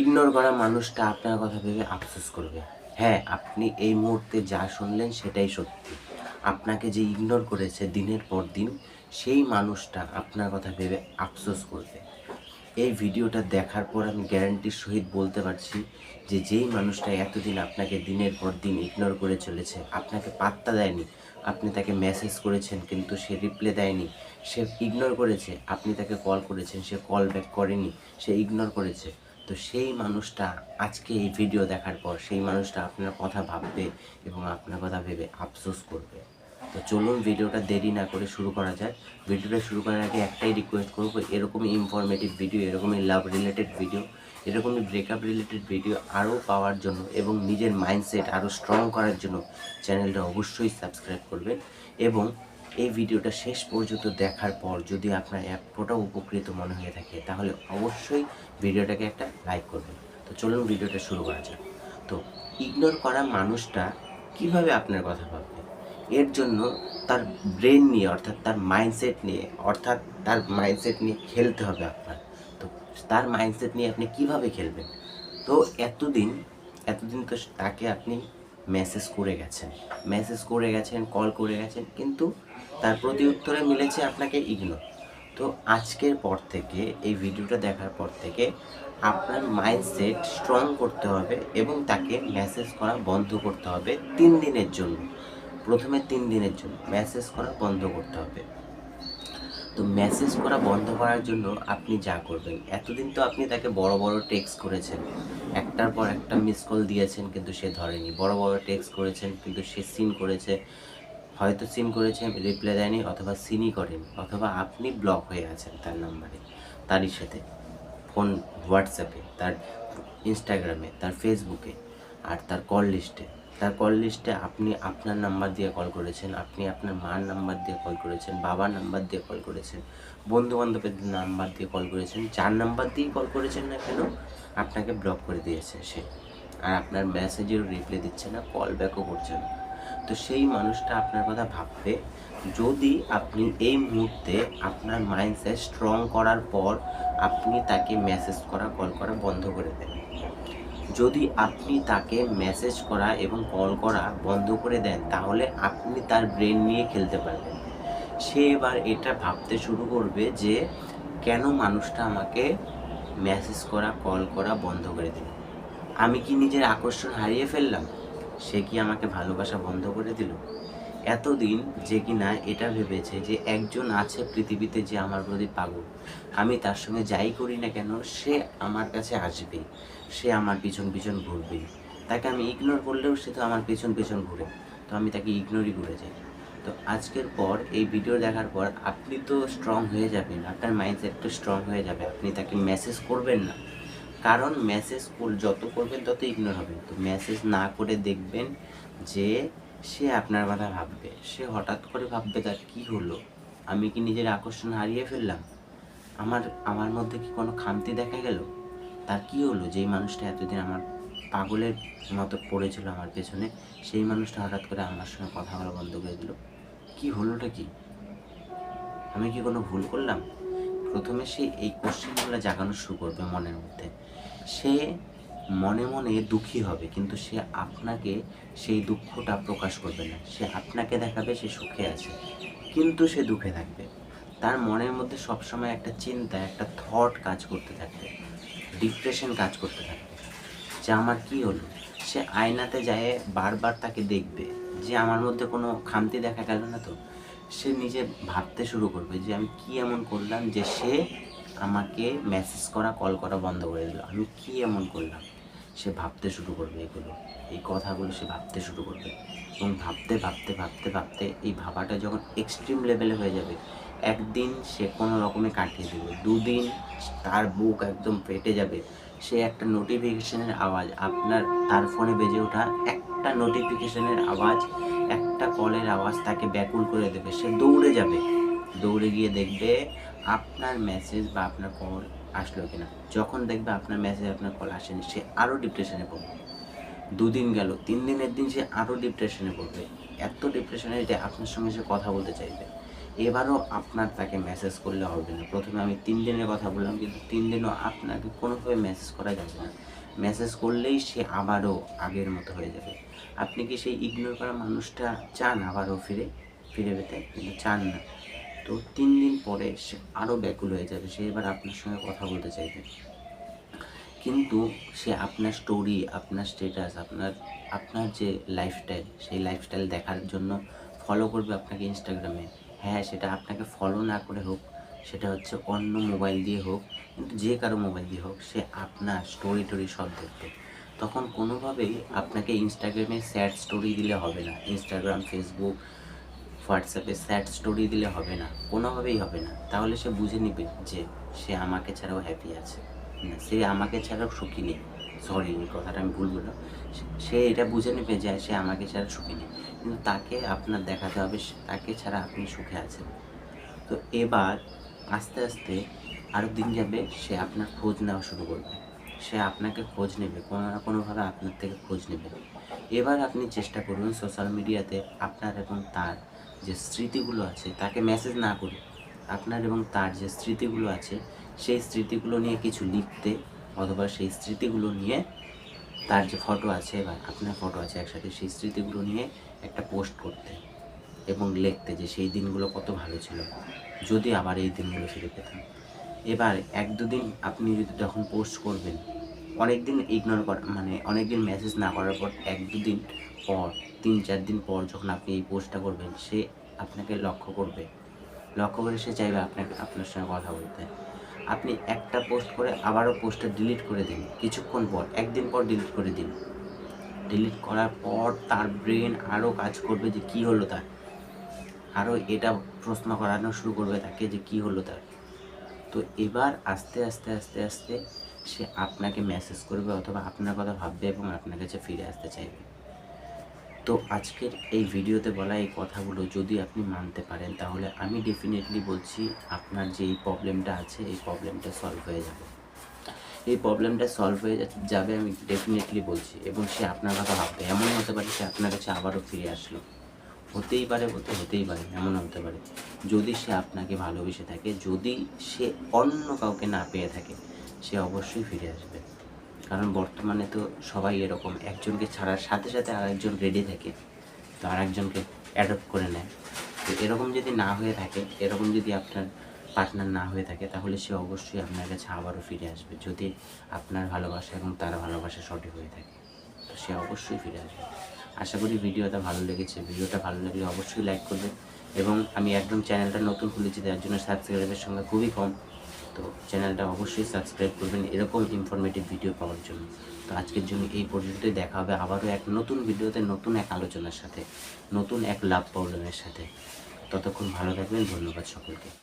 Ignore করা মানুষটা আপনার কথা ভেবে আফসোস করবে। হ্যাঁ আপনি এই মুহূর্তে যা শুনলেন সেটাই সত্যি। আপনাকে যে ইগনোর করেছে দিনের পর দিন, সেই মানুষটা আপনার কথা ভেবে আফসোস করবে। এই ভিডিওটা দেখার পর আমি গ্যারান্টির সহিত বলতে পারছি যে যেই মানুষটা এতদিন আপনাকে দিনের পর দিন ইগনোর করে চলেছে, আপনাকে পাত্তা দেয়নি, আপনি তাকে মেসেজ করেছেন কিন্তু সে রিপ্লাই দেয়নি, সে ইগনোর করেছে, আপনি তাকে কল করেছেন, সে কল ব্যাক করেনি, সে ইগনোর করেছে। তো সেই মানুষটা আজকে এই ভিডিও দেখার পর সেই মানুষটা আপনার কথা ভাববে এবং আপনার কথা ভেবে আফসোস করবে। তো চলুন ভিডিওটা দেরি না করে শুরু করা যায় ভিডিওটা শুরু করার আগে একটাই রিকোয়েস্ট করব, এরকমই ইনফরমেটিভ ভিডিও এরকমই লাভ রিলেটেড ভিডিও এরকমই ব্রেকআপ রিলেটেড ভিডিও আরও পাওয়ার জন্য এবং নিজের মাইন্ডসেট আরও স্ট্রং করার জন্য চ্যানেলটা অবশ্যই সাবস্ক্রাইব করবেন এবং এই ভিডিওটা শেষ পর্যন্ত দেখার পর যদি আপনার এক উপকৃত মনে হয়ে থাকে, তাহলে অবশ্যই ভিডিওটাকে একটা লাইক করবেন। তো চলুন ভিডিওটা শুরু করা যাক। তো ইগনোর করা মানুষটা কীভাবে আপনার কথা ভাববে? এর জন্য তার ব্রেন নিয়ে, অর্থাৎ তার মাইন্ডসেট নিয়ে, অর্থাৎ তার মাইন্ডসেট নিয়ে খেলতে হবে আপনার। তো তার মাইন্ডসেট নিয়ে আপনি কীভাবে খেলবেন? তো এতদিন এতদিন তো তাকে আপনি মেসেজ করে গেছেন। মেসেজ করে গেছেন কল করে গেছেন, কিন্তু তার প্রতি উত্তরে মিলেছে আপনাকে ইগনোর তো আজকের পর থেকে, এই ভিডিওটা দেখার পর থেকে আপনার মাইন্ডসেট স্ট্রং করতে হবে এবং তাকে মেসেজ করা বন্ধ করতে হবে তিন দিনের জন্য। প্রথমে তিন দিনের জন্য মেসেজ করা বন্ধ করতে হবে। তো মেসেজ করা বন্ধ করার জন্য আপনি যা করবেন, এতদিন তো আপনি তাকে বড় বড় টেক্সট করেছেন, একটার পর একটা মিস কল দিয়েছেন কিন্তু সে ধরেনি। বড় বড় টেক্সট করেছেন কিন্তু সে সিন করেছে হয়তো সিন করেছে রিপ্লাই দেয়নি অথবা সিনই করেনি অথবা আপনি ব্লক হয়ে আছেন তার নাম্বারে তারই সাথে। ফোন হোয়াটসঅ্যাপে, তার ইনস্টাগ্রামে, তার ফেসবুকে আর তার কল লিস্টে তার কল লিস্টে আপনি আপনার নাম্বার দিয়ে কল করেছেন, আপনি আপনার মার নাম্বার দিয়ে কল করেছেন, বাবার নাম্বার দিয়ে কল করেছেন বন্ধু বান্ধবের নাম্বার দিয়ে কল করেছেন, যার নাম্বার দিয়ে কল করেছেন না কেন, আপনাকে ব্লক করে দিয়েছে সে। আর আপনার মেসেজেরও রিপ্লাই দিচ্ছে না কল ব্যাকও করছে না। তো সেই মানুষটা আপনার কথা ভাববে। যদি আপনি এই মুহূর্তে আপনার মাইন্ডসেট স্ট্রং করার পর আপনি তাকে মেসেজ করা কল করা বন্ধ করে দেন। যদি আপনি তাকে মেসেজ করা এবং কল করা বন্ধ করে দেন, তাহলে আপনি তার ব্রেন নিয়ে খেলতে পারবেন। সে এবার এটা ভাবতে শুরু করবে যে, কেন মানুষটা আমাকে মেসেজ করা কল করা বন্ধ করে দিল? আমি কি নিজের আকর্ষণ হারিয়ে ফেললাম? সে কি আমাকে ভালোবাসা বন্ধ করে দিল? এতদিন যে কিনা এটা ভেবেছে যে একজন আছে পৃথিবীতে যে আমার প্রতি পাগল। আমি তার সঙ্গে যাই করি না কেন, সে আমার কাছে আসবে। সে আমার পিছন পিছন ঘুরবে। তাকে আমি ইগনোর করলেও সে তো আমার পিছন পিছন ঘুরে। তো আমি তাকে ইগনোরই করে যাই। তো আজকের পর এই ভিডিও দেখার পর আপনি তো স্ট্রং হয়ে যাবেন, আপনার মাইন্ডসেট তো স্ট্রং হয়ে যাবে। আপনি তাকে মেসেজ করবেন না। কারণ মেসেজ যত করবেন তত ইগনোর হবে। তো মেসেজ না করে দেখবেন যে সে আপনার কথা ভাববে। সে হঠাৎ করে ভাববে তার কি হলো? আমি কি নিজের আকর্ষণ হারিয়ে ফেললাম? আমার আমার মধ্যে কি কোনো খামতি দেখা গেল? তার কি হলো? যেই মানুষটা এতদিন আমার পাগলের মতো পড়েছিল আমার পেছনে, সেই মানুষটা হঠাৎ করে আমার সঙ্গে কথা বলা বন্ধ করে দিল। কি হলোটা কি? আমি কি কোনো ভুল করলাম? প্রথমে সে এই কোশ্চেনগুলো জাগানো শুরু করবে মনের মধ্যে। সে মনে মনে দুঃখী হবে, কিন্তু সে আপনাকে সেই দুঃখটা প্রকাশ করবে না। সে আপনাকে দেখাবে, সে সুখে আছে, কিন্তু সে দুঃখে থাকবে। তার মনের মধ্যে সবসময় একটা চিন্তা, একটা থট কাজ করতে থাকবে ডিপ্রেশন কাজ করতে থাকবে যে আমার কি হলো? সে আয়নাতে যায়, বারবার তাকে দেখবে, যে আমার মধ্যে কোনো খামতি দেখা গেল না তো? সে নিজে ভাবতে শুরু করবে যে আমি কি এমন করলাম যে সে আমাকে মেসেজ করা কল করা বন্ধ করে দিল। আমি কি এমন করলাম? সে ভাবতে শুরু করবে এগুলো। এই কথাগুলো সে ভাবতে শুরু করবে। এবং ভাবতে ভাবতে ভাবতে ভাবতে এই ভাবাটা যখন এক্সট্রিম লেভেলে হয়ে যাবে, একদিন সে কোনো রকমে কাটিয়ে দেবে। দুদিন তার বুক একদম ফেটে যাবে। সে একটা নোটিফিকেশনের আওয়াজ, আপনার তার ফোনে বেজে ওঠা একটা নোটিফিকেশনের আওয়াজ আওয়াজ তাকে ব্যাকুল করে দেবে। সে দৌড়ে যাবে। দৌড়ে গিয়ে দেখবে আপনার মেসেজ বা আপনার কল আসলো কিনা। যখন দেখবে আপনার মেসেজ আপনার কল আসেনি, সে আরও ডিপ্রেশনে পড়বে। দুদিন গেল, তিন দিনের দিন সে আরও ডিপ্রেশনে পড়বে। এত ডিপ্রেশনে যে আপনার সঙ্গে সে কথা বলতে চাইবে। এবারও আপনার তাকে মেসেজ করলে হবে না। প্রথমে আমি তিন দিনের কথা বললাম, কিন্তু তিন দিনও আপনাকে কোনোভাবে মেসেজ করা যাবে না। মেসেজ করলেই সে আবারও আগের মতো হয়ে যাবে। আপনি কি সেই ইগনোর করা মানুষটা চান আবারও ফিরে? ফিরে পেতে কিন্তু চান না। তো তিন দিন পরে সে আরও ব্যাকুল হয়ে যাবে। সে এবার আপনার সঙ্গে কথা বলতে চাইবে। কিন্তু সে আপনার স্টোরি আপনার স্টেটাস আপনার আপনার যে লাইফস্টাইল সেই লাইফস্টাইল দেখার জন্য ফলো করবে আপনাকে ইনস্টাগ্রামে হ্যাঁ সেটা আপনাকে ফলো না করে হোক, সেটা হচ্ছে অন্য মোবাইল দিয়ে হোক, কিন্তু যে কারও মোবাইল দিয়ে হোক, সে আপনার স্টোরি টোরি সব দেখবে। তখন কোনোভাবেই আপনাকে ইনস্টাগ্রামে স্যাড স্টোরি দিলে হবে না। ইনস্টাগ্রাম ফেসবুক হোয়াটসঅ্যাপে স্যাড স্টোরি দিলে হবে না। কোনোভাবেই হবে না। তাহলে সে বুঝে নেবে যে সে আমাকে ছাড়াও হ্যাপি আছে। না, সে আমাকে ছাড়াও সুখী নেই। সরি এই কথাটা আমি ভুল বললাম। সে- এটা বুঝে নেবে যে সে আমাকে ছাড়া সুখী নেই। কিন্তু তাকে আপনার দেখাতে হবে তাকে ছাড়া আপনি সুখে আছেন। তো এবার আস্তে আস্তে আরও দিন যাবে, সে আপনার খোঁজ নেওয়া শুরু করবে। সে আপনাকে খোঁজ নেবে, কোনো না কোনোভাবে আপনার থেকে খোঁজ নেবে। এবার আপনি চেষ্টা করুন সোশ্যাল মিডিয়াতে আপনার এবং তার যে স্মৃতিগুলো আছে, তাকে মেসেজ না করে আপনার এবং তার যে স্মৃতিগুলো আছে, সেই স্মৃতিগুলো নিয়ে কিছু লিখতে অথবা সেই স্মৃতিগুলো নিয়ে তার যে ফটো আছে বা আপনার ফটো আছে একসাথে, সেই স্মৃতিগুলো নিয়ে একটা পোস্ট করতে এবং লিখতে যে সেই দিনগুলো কত ভালো ছিল। যদি আবার এই দিনগুলো ফিরে পেতাম। এবার এক দুদিন আপনি যদি যখন পোস্ট করবেন অনেক দিন ইগনোর করা মানে অনেক দিন মেসেজ না করার পর এক দুদিন পর, তিন চার দিন পর যখন আপনি এই পোস্টটা করবেন, সে আপনাকে লক্ষ্য করবে। লক্ষ্য করে সে চাইবে আপনাকে, আপনার সঙ্গে কথা বলতে। আপনি একটা পোস্ট করে আবারও পোস্টটা ডিলিট করে দিন। কিছুক্ষণ পর, একদিন পর ডিলিট করে দিন। ডিলিট করার পর তার ব্রেন আরও কাজ করবে যে কি হলো তার। আরও এটা প্রশ্ন করানো শুরু করবে তাকে যে কি হলো তার। তো এবার আস্তে আস্তে আস্তে আস্তে সে আপনাকে মেসেজ করবে অথবা আপনার কথা ভাববে এবং আপনার কাছে ফিরে আসতে চাইবে। তো আজকের এই ভিডিওতে বলা এই কথাগুলো যদি আপনি মানতে পারেন, তাহলে আমি ডেফিনেটলি বলছি আপনার যে এই প্রবলেমটা আছে, এই প্রবলেমটা সলভ হয়ে যাবে। এই প্রবলেমটা সলভ হয়ে যাবে আমি ডেফিনেটলি বলছি এবং সে আপনার কথা ভাববে। এমন হতে পারে সে আপনার কাছে আবারও ফিরে আসলো। হতেই পারে, হতে, হতেই পারে এমন হতে পারে। যদি সে আপনাকে ভালোবেসে থাকে, যদি সে অন্য কাউকে না পেয়ে থাকে, সে অবশ্যই ফিরে আসবে। কারণ বর্তমানে তো সবাই এরকম, একজনকে ছাড়ার সাথে সাথে আরেকজন রেডি থাকে, তো আরেকজনকে অ্যাডপ্ট করে নেয়। তো এরকম যদি না হয়ে থাকে, এরকম যদি আপনার পার্টনার না হয়ে থাকে, তাহলে সে অবশ্যই আপনার কাছে আবারও ফিরে আসবে, যদি আপনার ভালোবাসা এবং তার ভালোবাসা সঠিক হয়ে থাকে। তো সে অবশ্যই ফিরে আসবে। আশা করি ভিডিওটা ভালো লেগেছে। ভিডিওটা ভালো লাগলে অবশ্যই লাইক করবেন এবং আমি একদম চ্যানেলটা নতুন খুলেছি, তার জন্য সাবস্ক্রাইবের সংখ্যা খুবই কম। তো চ্যানেলটা অবশ্যই সাবস্ক্রাইব করবেন এরকম ইনফরমেটিভ ভিডিও পাওয়ার জন্য। তো আজকের জন্য এই পর্যন্তই, দেখা হবে আবারও এক নতুন ভিডিওতে, নতুন এক আলোচনার সাথে, নতুন এক লাভ প্রবলেমের সাথে। ততক্ষণ ভালো থাকবেন, ধন্যবাদ সকলকে।